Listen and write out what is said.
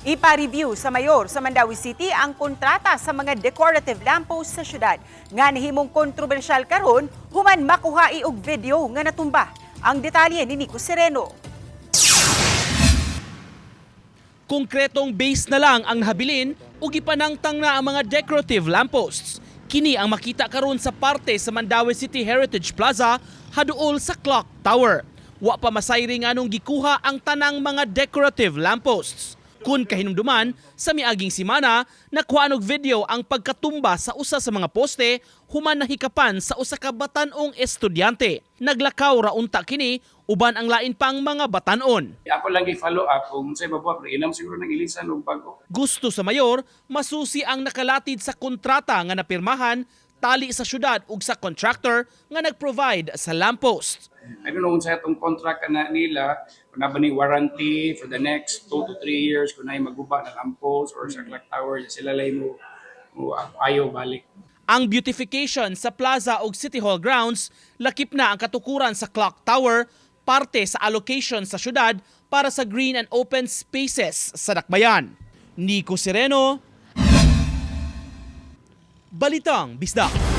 Ipa-review sa mayor sa Mandawi City ang kontrata sa mga decorative lamppost sa syudad. Nga nahimong kontrobersyal karon, human makuha og video nga natumba. Ang detalye ni Nico Sereno. Konkretong base na lang ang nahabilin ug ipanangtang na ang mga decorative lampposts. Kini ang makita karon sa parte sa Mandawi City Heritage Plaza haduol sa Clock Tower. Wa pa masayri nga nung gikuha ang tanang mga decorative lampposts. Kun kahinumduman, sa miaging simana, nakuha og video ang pagkatumba sa usa sa mga poste human nahikapan sa usa ka batanong estudyante. Naglakaw ra unta kini uban ang lain pang mga batanon. Ako lang i-follow up kung po, pero inam siguro ng ilisan o bago. Gusto sa mayor, masusi ang nakalatid sa kontrata nga napirmahan tali sa syudad ug sa contractor nga nag-provide sa lamppost. I don't know kung sa itong contract na nila, kung na ba ni warranty for the next 2 to 3 years, kung na maguba ng lampos or sa clock tower, sila lang mo, mo ayaw balik. Ang beautification sa plaza ug City Hall grounds lakip na ang katukuran sa clock tower parte sa allocation sa syudad para sa green and open spaces sa Dakbayan. Nico Sereno, Balitang Bisdak.